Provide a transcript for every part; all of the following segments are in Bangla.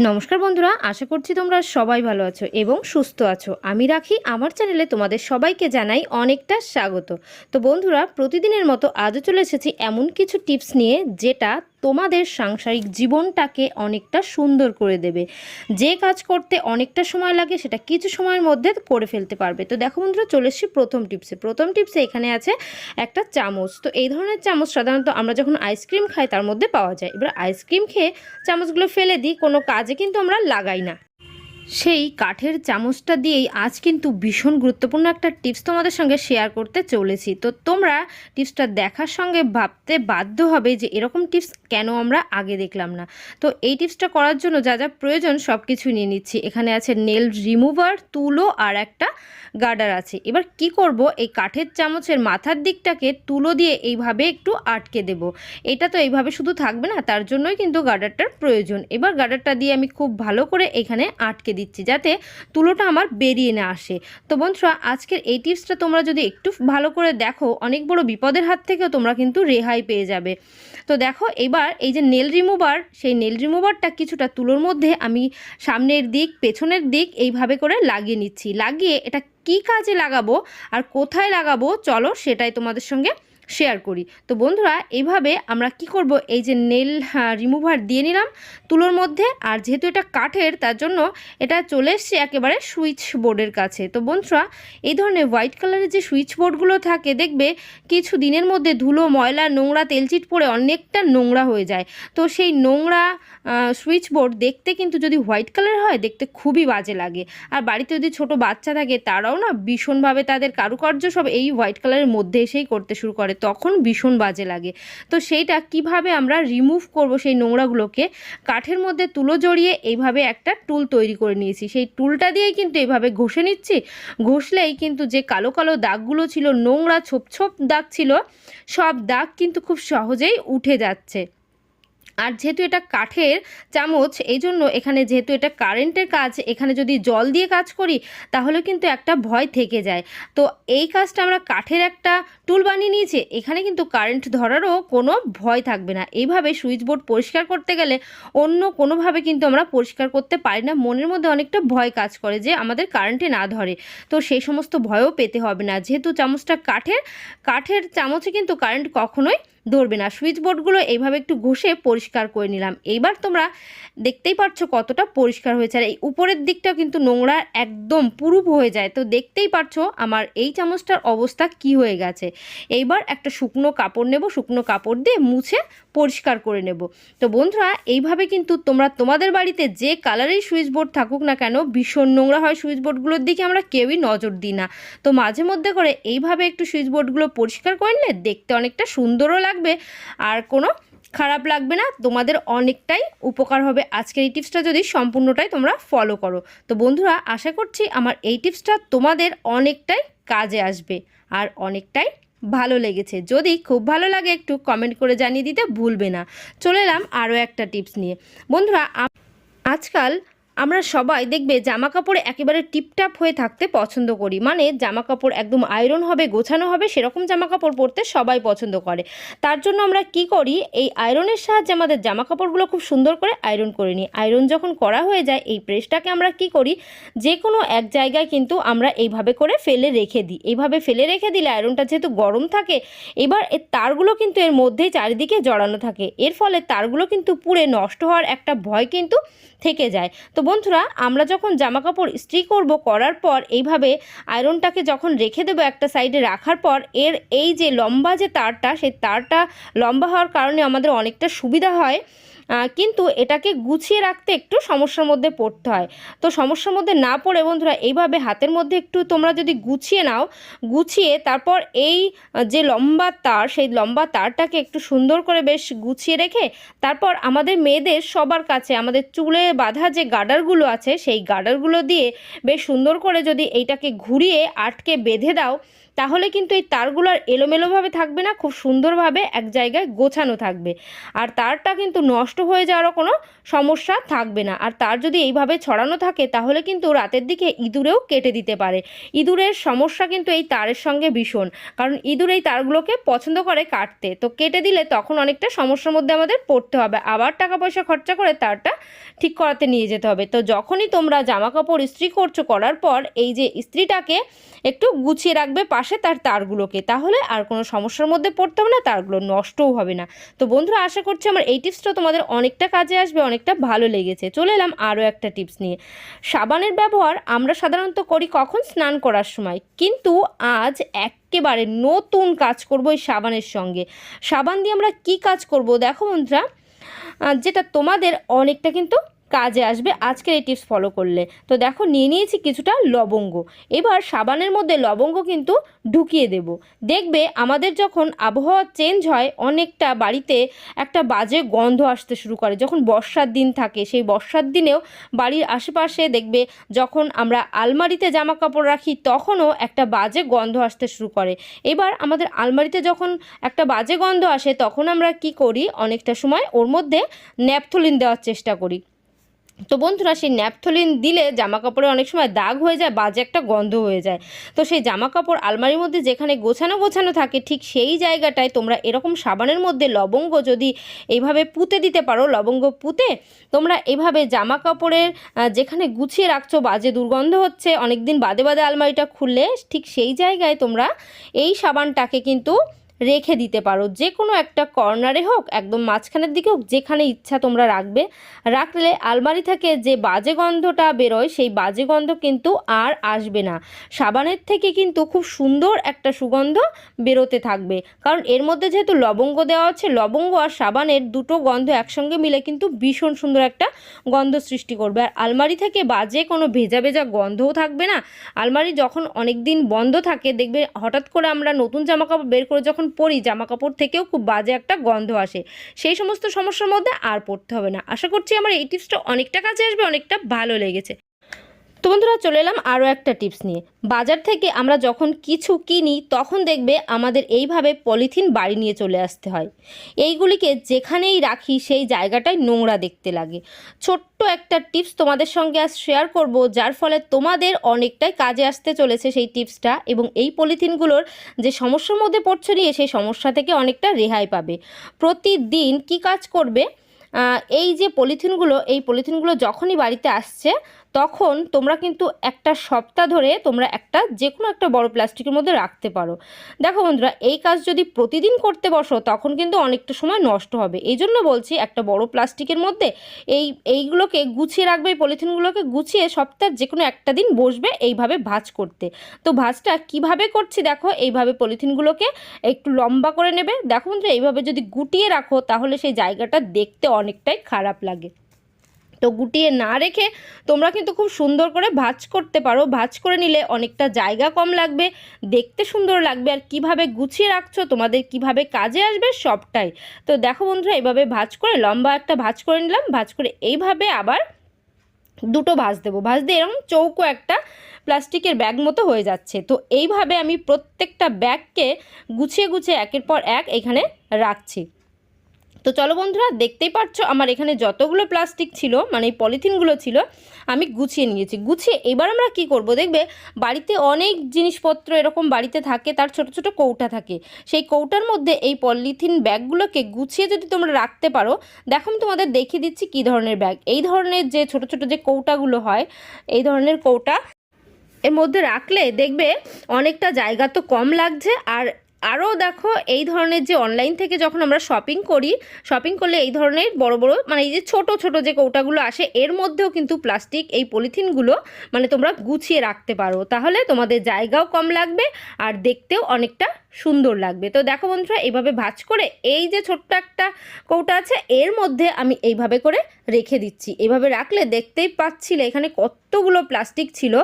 নমস্কার বন্ধুরা, আশা করছি তোমরা সবাই ভালো আছো এবং সুস্থ আছো। আমি রাখি, আমার চ্যানেলে তোমাদের সবাইকে জানাই অনেকটা স্বাগত। তো বন্ধুরা, প্রতিদিনের মতো আজও চলে এসেছি এমন কিছু টিপস নিয়ে যেটা তোমাদের সাংসারিক জীবনটাকে অনেকটা সুন্দর করে দেবে। যে কাজ করতে অনেকটা সময় লাগে, সেটা কিছু সময়ের মধ্যে করে ফেলতে পারবে। তো দেখো বন্ধুরা, চলে এসেছি প্রথম টিপসে প্রথম টিপসে এখানে আছে একটা চামচ। তো এই ধরনের চামচ সাধারণত আমরা যখন আইসক্রিম খাই, তার মধ্যে পাওয়া যায়। এবার আইসক্রিম খেয়ে চামচগুলো ফেলে দিই, কোনো কাজে কিন্তু আমরা লাগাই না। সেই কাঠের চামচটা দিয়েই আজ কিন্তু ভীষণ গুরুত্বপূর্ণ একটা টিপস তোমাদের সঙ্গে শেয়ার করতে চলেছি। তো তোমরা টিপসটা দেখার সঙ্গে ভাবতে বাধ্য হবে যে এরকম টিপস কেন আমরা আগে দেখলাম না। তো এই টিপসটা করার জন্য যা যা প্রয়োজন সব কিছু নিয়ে নিচ্ছি। এখানে আছে নেল রিমুভার তুলো আর একটা গার্ডার আছে। এবার কি করব? এই কাঠের চামচের মাথার দিকটাকে তুলো দিয়ে এইভাবে একটু আটকে দেব। এটা তো এইভাবে শুধু থাকবে না, তার জন্যই কিন্তু গার্ডারটার প্রয়োজন। এবার গার্ডারটা দিয়ে আমি খুব ভালো করে এখানে আটকে দিচ্ছি যাতে তুলোটা আমার বেরিয়ে না আসে। তো বন্ধুরা, আজকের এই টিপসটা তোমরা যদি একটু ভালো করে দেখো, অনেক বড় বিপদের হাত থেকেও তোমরা কিন্তু রেহাই পেয়ে যাবে। তো দেখো, এবার এই যে নেল রিমুভার, সেই নেল রিমুভারটা কিছুটা তুলোর মধ্যে আমি সামনের দিক, পেছনের দিক এইভাবে করে লাগিয়ে নিচ্ছি। লাগিয়ে এটা কি কাজে লাগাবো আর কোথায় লাগাবো, চলো সেটাই তোমাদের সঙ্গে শেয়ার করি। তো বন্ধুরা, এইভাবে আমরা কি করব? এই যে নেল রিমুভার দিয়ে নিলাম তুলোর মধ্যে। আর যেহেতু এটা কাঠের, তার জন্য এটা চলে এসছে একেবারে সুইচ বোর্ডের কাছে। তো বন্ধুরা, এই ধরনের হোয়াইট কালারের যে সুইচ বোর্ডগুলো থাকে, দেখবে কিছু দিনের মধ্যে ধুলো, ময়লা, নোংরা তেলচিট পড়ে অনেকটা নোংরা হয়ে যায়। তো সেই নোংরা সুইচ বোর্ড দেখতে কিন্তু যদি হোয়াইট কালার হয়, দেখতে খুবই বাজে লাগে। আর বাড়িতে যদি ছোট বাচ্চা থাকে, তারাও না ভীষণভাবে তাদের কারুকার্য সব এই হোয়াইট কালারের মধ্যে এসেই করতে শুরু করে। তখন ভীষণ বাজে লাগে। তো সেইটা কীভাবে আমরা রিমুভ করব সেই নোংরাগুলোকে? কাঠের মধ্যে তুলো জড়িয়ে এইভাবে একটা টুল তৈরি করে নিয়েছি। সেই টুলটা দিয়েই কিন্তু এইভাবে ঘষে নিচ্ছি। ঘষলেই কিন্তু যে কালো কালো দাগগুলো ছিল, নোংরা ছোপ ছোপ দাগ ছিল, সব দাগ কিন্তু খুব সহজেই উঠে যাচ্ছে। আর যেহেতু এটা কাঠের চামচ এই জন্য এখানে যেহেতু এটা কারেন্টের কাজ, এখানে যদি জল দিয়ে কাজ করি, তাহলে কিন্তু একটা ভয় থেকে যায়। তো এই কাজটা আমরা কাঠের একটা টুল বানিয়ে নিয়েছি, এখানে কিন্তু কারেন্ট ধরারও কোনো ভয় থাকবে না। এইভাবে সুইচ বোর্ড পরিষ্কার করতে গেলে অন্য কোনোভাবে কিন্তু আমরা পরিষ্কার করতে পারি না। মনের মধ্যে অনেকটা ভয় কাজ করে যে আমাদের কারেন্টে না ধরে। তো সেই সমস্ত ভয়ও পেতে হবে না। যেহেতু চামচটা কাঠের কাঠের চামচে কিন্তু কারেন্ট কখনোই ধরবে না। সুইচ বোর্ডগুলো এইভাবে একটু ঘষে পরিষ্কার করে নিলাম। এইবার তোমরা দেখতেই পারছ কতটা পরিষ্কার হয়েছে। আর এই উপরের দিকটাও কিন্তু নোংরা একদম পুরুপ হয়ে যায়। তো দেখতেই পারছ আমার এই চামচটার অবস্থা কি হয়ে গেছে। এইবার একটা শুকনো কাপড় নেব। শুকনো কাপড় দিয়ে মুছে পরিষ্কার করে নেব। তো বন্ধুরা, এইভাবে কিন্তু তোমরা তোমাদের বাড়িতে যে কালারের সুইচ বোর্ড থাকুক না কেন, ভীষণ নোংরা হয় সুইচ বোর্ডগুলোর দিকে আমরা কেউই নজর দিই না। তো মাঝে মধ্যে করে এইভাবে একটু সুইচ বোর্ডগুলো পরিষ্কার করে নিলে দেখতে অনেকটা সুন্দরও লাগবে আর কোনো খারাপ লাগবে না। তোমাদের অনেকটাই উপকার হবে। আজকের এই টিপসটা যদি সম্পূর্ণটাই তোমরা ফলো করো। তো বন্ধুরা, আশা করছি আমার এই টিপসটা তোমাদের অনেকটাই কাজে আসবে আর অনেকটাই ভালো লেগেছে। যদি খুব ভালো লাগে একটু কমেন্ট করে জানিয়ে দিতে ভুলবে না। চলে এলাম আরও একটা টিপস নিয়ে। বন্ধুরা আজকাল আমরা সবাই দেখবে জামা কাপড়ে একেবারে টিপটাপ হয়ে থাকতে পছন্দ করি। মানে জামা কাপড় একদম আয়রন হবে, গোছানো হবে, সেরকম জামা কাপড় পরতে সবাই পছন্দ করে। তার জন্য আমরা কি করি, এই আয়রনের সাহায্যে আমাদের জামা কাপড়গুলো খুব সুন্দর করে আয়রন করে নিই। আয়রন যখন করা হয়ে যায়, এই প্রেসটাকে আমরা কি করি যে কোনো এক জায়গায় কিন্তু আমরা এইভাবে করে ফেলে রেখে দিই। এইভাবে ফেলে রেখে দিলে আয়রনটা যেহেতু গরম থাকে, এবার এর তারগুলো কিন্তু এর মধ্যেই চারিদিকে জড়ানো থাকে। এর ফলে তারগুলো কিন্তু পুড়ে নষ্ট হওয়ার একটা ভয় কিন্তু থেকে যায়। তো বন্ধুরা, আমরা যখন জামা কাপড় ইস্ত্রি করব করার পর, এইভাবে আয়রনটাকে যখন রেখে দেবো একটা সাইডে রাখার পর, এর এই যে লম্বা যে তারটা, সেই তারটা লম্বা হওয়ার কারণে আমাদের অনেকটা সুবিধা হয়। কিন্তু এটাকে গুছিয়ে রাখতে একটু সমস্যার মধ্যে পড়তে হয়। তো সমস্যার মধ্যে না পড়ে বন্ধুরা, এইভাবে হাতের মধ্যে একটু তোমরা যদি গুছিয়ে নাও, গুছিয়ে তারপর এই যে লম্বা তার, সেই লম্বা তারটাকে একটু সুন্দর করে বেশ গুছিয়ে রেখে তারপর আমাদের মেয়েদের সবার কাছে, আমাদের চুলে বাঁধা যে গার্ডারগুলো আছে, সেই গার্ডারগুলো দিয়ে বেশ সুন্দর করে যদি এইটাকে ঘুরিয়ে আটকে বেঁধে দাও তাহলে কিন্তু এই তারগুলো আর এলোমেলোভাবে থাকবে না, খুব সুন্দরভাবে এক জায়গায় গোছানো থাকবে। আর তারটা কিন্তু নষ্ট হয়ে যাওয়ারও কোনো সমস্যা থাকবে না। আর তার যদি এইভাবে ছড়ানো থাকে, তাহলে কিন্তু রাতের দিকে ইঁদুরেও কেটে দিতে পারে। ইঁদুরের সমস্যা কিন্তু এই তারের সঙ্গে ভীষণ। কারণ ইঁদুর এই তারগুলোকে পছন্দ করে কাটতে। তো কেটে দিলে তখন অনেকটা সমস্যার মধ্যে আমাদের পড়তে হবে। আবার টাকা পয়সা খরচা করে তারটা ঠিক করাতে নিয়ে যেতে হবে। তো যখনই তোমরা জামা কাপড় ইস্ত্রি করছ করার পর, এই যে ইস্ত্রিটাকে একটু গুছিয়ে রাখবে পাশে তার তারগুলোকে। তাহলে আর কোনো সমস্যার মধ্যে পড়তে হবে না, তারগুলো নষ্টও হবে না। তো বন্ধুরা, আশা করছি আমার এই টিপসটা তোমাদের অনেকটা কাজে আসবে, অনেকটা ভালো লেগেছে। চলে এলাম আরও একটা টিপস নিয়ে। সাবানের ব্যবহার আমরা সাধারণত করি কখন? স্নান করার সময়। কিন্তু আজ একেবারে নতুন কাজ করব এই সাবানের সঙ্গে। সাবান দিয়ে আমরা কি কাজ করব? দেখো বন্ধুরা যেটা তোমাদের অনেকটা কিন্তু কাজে আসবে আজকের এই টিপস ফলো করলে। তো দেখো, নিয়ে নিয়েছি কিছুটা লবঙ্গ। এবার সাবানের মধ্যে লবঙ্গ কিন্তু ঢুকিয়ে দেব। দেখবে আমাদের যখন আবহাওয়া চেঞ্জ হয়, অনেকটা বাড়িতে একটা বাজে গন্ধ আসতে শুরু করে। যখন বর্ষার দিন থাকে, সেই বর্ষার দিনেও বাড়ির আশেপাশে দেখবে যখন আমরা আলমারিতে জামা কাপড় রাখি, তখনও একটা বাজে গন্ধ আসতে শুরু করে। এবার আমাদের আলমারিতে যখন একটা বাজে গন্ধ আসে, তখন আমরা কি করি? অনেকটা সময় ওর মধ্যে ন্যাপথলিন দেওয়ার চেষ্টা করি। তো বন্ধুরা, সেই ন্যাপথলিন দিলে জামা কাপড়ে অনেক সময় দাগ হয়ে যায়, বাজে একটা গন্ধ হয়ে যায়। তো সেই জামা কাপড় আলমারির মধ্যে যেখানে গোছানো গোছানো থাকে, ঠিক সেই জায়গাটায় তোমরা এরকম সাবানের মধ্যে লবঙ্গ যদি এইভাবে পুঁতে দিতে পারো, লবঙ্গ পুঁতে, তোমরা এভাবে জামা কাপড়ের যেখানে গুছিয়ে রাখছো, বাজে দুর্গন্ধ হচ্ছে অনেক দিন বাদে বাদে আলমারিটা খুললে, ঠিক সেই জায়গায় তোমরা এই সাবানটাকে কিন্তু রেখে দিতে পারো। যে কোনো একটা কর্নারে হোক, একদম মাঝখানের দিকে হোক, যেখানে ইচ্ছা তোমরা রাখবে। রাখলে আলমারি থেকে যে বাজে গন্ধটা বেরোয়, সেই বাজে গন্ধ কিন্তু আর আসবে না। সাবানের থেকে কিন্তু খুব সুন্দর একটা সুগন্ধ বেরোতে থাকবে। কারণ এর মধ্যে যেহেতু লবঙ্গ দেওয়া আছে, লবঙ্গ আর সাবানের দুটো গন্ধ একসঙ্গে মিলে কিন্তু ভীষণ সুন্দর একটা গন্ধ সৃষ্টি করবে। আর আলমারি থেকে বাজে কোনো ভেজা ভেজা গন্ধও থাকবে না। আলমারি যখন অনেক দিন বন্ধ থাকে, দেখবে হঠাৎ করে আমরা নতুন জামা কাপড় বের করে যখন পরি জামা কাপড় থেকেও খুব বাজে একটা গন্ধ আসে। সেই সমস্ত সমস্যার মধ্যে আর পড়তে হবে না। আশা করছি আমার এই টিপসটা অনেকটা কাজে আসবে, অনেকটা ভালো লেগেছে। তো বন্ধুরা চলে এলাম আরও একটা টিপস নিয়ে। বাজার থেকে আমরা যখন কিছু কিনি, তখন দেখবে আমাদের এইভাবে পলিথিন বাড়ি নিয়ে চলে আসতে হয়। এইগুলিকে যেখানেই রাখি, সেই জায়গাটায় নোংরা দেখতে লাগে। ছোট্ট একটা টিপস তোমাদের সঙ্গে আজ শেয়ার করব, যার ফলে তোমাদের অনেকটাই কাজে আসতে চলেছে সেই টিপসটা এবং এই পলিথিনগুলোর যে সমস্যার মধ্যে পড়ছো নিয়ে, সেই সমস্যা থেকে অনেকটা রেহাই পাবে। প্রতিদিন কি কাজ করবে? এই যে পলিথিনগুলো, এই পলিথিনগুলো যখনই বাড়িতে আসছে তখন তোমরা কিন্তু একটা সপ্তাহ ধরে তোমরা একটা যে কোনো একটা বড় প্লাস্টিকের মধ্যে রাখতে পারো। দেখো বন্ধুরা, এই কাজ যদি প্রতিদিন করতে বসো, তখন কিন্তু অনেকটা সময় নষ্ট হবে। এই জন্য বলছি একটা বড় প্লাস্টিকের মধ্যে এই, এইগুলোকে গুছিয়ে রাখবে, এই পলিথিনগুলোকে গুছিয়ে সপ্তাহের যে কোনো একটা দিন বসবে এইভাবে ভাঁজ করতে। তো ভাঁজটা কীভাবে করছি দেখো, এইভাবে পলিথিনগুলোকে একটু লম্বা করে নেবে। দেখো বন্ধুরা, এইভাবে যদি গুটিয়ে রাখো, তাহলে সেই জায়গাটা দেখতে অনেকটাই খারাপ লাগে। তো গুটিয়ে না রেখে তোমরা কিন্তু খুব সুন্দর করে ভাঁজ করতে পারো। ভাঁজ করে নিলে অনেকটা জায়গা কম লাগবে, দেখতে সুন্দর লাগবে। আর কীভাবে গুছিয়ে রাখছো, তোমাদের কীভাবে কাজে আসবে সবটাই। তো দেখো বন্ধুরা এইভাবে ভাঁজ করে লম্বা একটা ভাঁজ করে নিলাম। ভাঁজ করে এইভাবে আবার দুটো ভাঁজ দেবো। ভাঁজ দিয়ে এরকম চৌকো একটা প্লাস্টিকের ব্যাগ মতো হয়ে যাচ্ছে। তো এইভাবে আমি প্রত্যেকটা ব্যাগকে গুছিয়ে গুছিয়ে একের পর এক এখানে রাখছি। তো চলো বন্ধুরা, দেখতেই পাচ্ছো আমার এখানে যতগুলো প্লাস্টিক ছিল মানে এই পলিথিনগুলো ছিল, আমি গুছিয়ে নিয়েছি। গুছিয়ে এবার আমরা কি করব? দেখবে, বাড়িতে অনেক জিনিসপত্র এরকম বাড়িতে থাকে, তার ছোট ছোট কৌটা থাকে। সেই কৌটার মধ্যে এই পলিথিন ব্যাগগুলোকে গুছিয়ে যদি তোমরা রাখতে পারো, দেখো আমি তোমাদের দেখিয়ে দিচ্ছি কী ধরনের ব্যাগ। এই ধরনের যে ছোট ছোট যে কৌটাগুলো হয়, এই ধরনের কৌটা এর মধ্যে রাখলে দেখবে অনেকটা জায়গা তো কম লাগছে, আর আরও দেখো, এই ধরনের যে অনলাইন থেকে যখন আমরা শপিং করি শপিং করলে এই ধরনের বড় বড় মানে এই যে ছোট ছোট যে কৌটাগুলো আসে, এর মধ্যেও কিন্তু প্লাস্টিক এই পলিথিনগুলো মানে তোমরা গুছিয়ে রাখতে পারো। তাহলে তোমাদের জায়গাও কম লাগবে, আর দেখতেও অনেকটা সুন্দর লাগবে। তো দেখো বন্ধুরা এইভাবে ভাঁজ করে এই যে ছোট্ট একটা কৌটা আছে, এর মধ্যে আমি এইভাবে করে রেখে দিচ্ছি। এইভাবে রাখলে দেখতেই পাচ্ছিলে, এখানে কতগুলো প্লাস্টিক ছিল।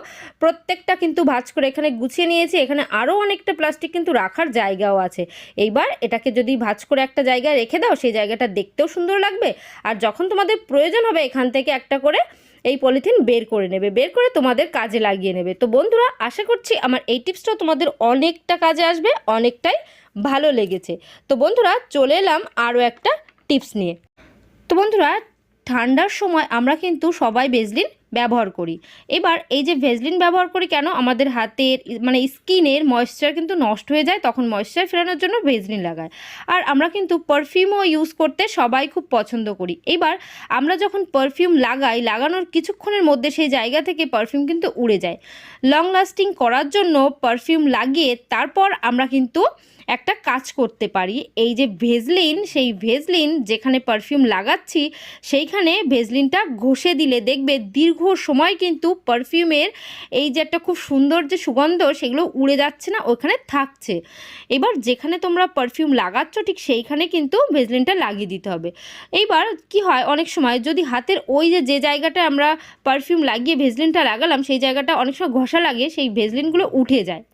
প্রত্যেকটা কিন্তু ভাঁজ করে এখানে গুছিয়ে নিয়েছি, এখানে আরও অনেকটা প্লাস্টিক কিন্তু রাখার জায়গাও আছে। এইবার এটাকে যদি ভাঁজ করে একটা জায়গায় রেখে দাও, সেই জায়গাটা দেখতেও সুন্দর লাগবে। আর যখন তোমাদের প্রয়োজন হবে এখান থেকে একটা করে এই পলিথিন বের করে নেবে, বের করে তোমাদের কাজে লাগিয়ে নেবে। তো বন্ধুরা, আশা করছি আমার এই টিপসটা তোমাদের অনেকটা কাজে আসবে, অনেকটাই ভালো লেগেছে। তো বন্ধুরা, চলে এলাম আরও একটা টিপস নিয়ে। তো বন্ধুরা, ঠান্ডার সময় আমরা কিন্তু সবাই ভেজলিন ব্যবহার করি। এবার এই যে ভেজলিন ব্যবহার করি কেন? আমাদের হাতের মানে স্কিনের ময়েশ্চার কিন্তু নষ্ট হয়ে যায়, তখন ময়েশ্চার ফেরানোর জন্য ভেজলিন লাগায় আর আমরা কিন্তু পারফিউমও ইউজ করতে সবাই খুব পছন্দ করি। এবার আমরা যখন পারফিউম লাগাই, লাগানোর কিছুক্ষণের মধ্যে সেই জায়গা থেকে পারফিউম কিন্তু উড়ে যায়। লং লাস্টিং করার জন্য পারফিউম লাগিয়ে, তারপর আমরা কিন্তু একটা কাজ করতে পারি। এই যে ভেজলিন, সেই ভেজলিন যেখানে পারফিউম লাগাচ্ছি, সেইখানে ভেজলিনটা ঘষে দিলে দেখবে দীর্ঘ সময় কিন্তু পারফিউমের এই যে একটা খুব সুন্দর যে সুগন্ধ, সেগুলো উড়ে যাচ্ছে না, ওখানে থাকছে। এবার যেখানে তোমরা পারফিউম লাগাচ্ছ, ঠিক সেইখানে কিন্তু ভেজলিনটা লাগিয়ে দিতে হবে। এইবার কি হয়, অনেক সময় যদি হাতের ওই যে যে জায়গাটা আমরা পারফিউম লাগিয়ে ভেজলিনটা লাগালাম, সেই জায়গাটা অনেক সময় ঘষা লাগে, সেই ভেজলিনগুলো উঠে যায়।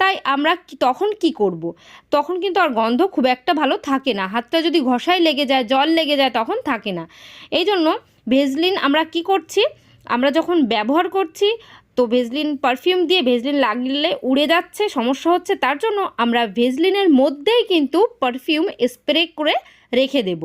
তাই আমরা তখন কি করব। তখন কিন্তু আর গন্ধ খুব একটা ভালো থাকে না। হাতটা যদি ঘষায় লেগে যায়, জল লেগে যায়, তখন থাকে না। এই জন্য ভেজলিন আমরা কি করছি? আমরা যখন ব্যবহার করছি, তো ভেজলিন পারফিউম দিয়ে ভেজলিন লাগলে উড়ে যাচ্ছে, সমস্যা হচ্ছে। তার জন্য আমরা ভেজলিনের মধ্যেই কিন্তু পারফিউম স্প্রে করে রেখে দেব।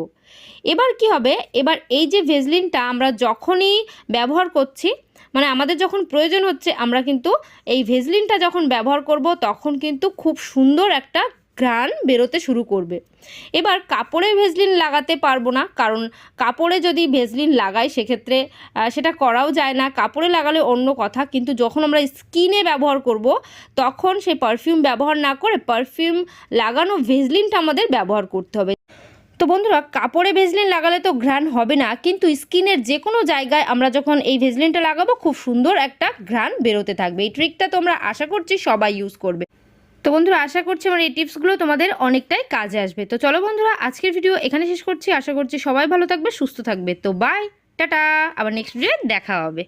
এবার কি হবে? এবার এই যে ভেজলিনটা আমরা যখনই ব্যবহার করছি মানে আমাদের যখন প্রয়োজন হচ্ছে, আমরা কিন্তু এই ভেজলিনটা যখন ব্যবহার করব, তখন কিন্তু খুব সুন্দর একটা ঘ্রাণ বেরোতে শুরু করবে। এবার কাপড়ে ভেজলিন লাগাতে পারব না, কারণ কাপড়ে যদি ভেজলিন লাগাই, সেক্ষেত্রে সেটা করাও যায় না। কাপড়ে লাগালে অন্য কথা, কিন্তু যখন আমরা স্কিনে ব্যবহার করব, তখন সেই পারফিউম ব্যবহার না করে পারফিউম লাগানো ভেজলিনটা আমাদের ব্যবহার করতে হবে। তো বন্ধুরা, কাপড়ে ভেজলিন লাগালে তো ঘ্রাণ হবে না, কিন্তু স্কিনের যে কোনো জায়গায় আমরা যখন এই ভেজলিনটা লাগাবো, খুব সুন্দর একটা ঘ্রাণ বেরোতে থাকবে। এই ট্রিকটা তোমরা আশা করছি সবাই ইউজ করবে। তো বন্ধুরা, আশা করছি আমার এই টিপসগুলো তোমাদের অনেকটাই কাজে আসবে। তো চলো বন্ধুরা, আজকের ভিডিও এখানে শেষ করছি। আশা করছি সবাই ভালো থাকবে, সুস্থ থাকবে। তো বাই টাটা, আবার নেক্সট ভিডিও দেখা হবে।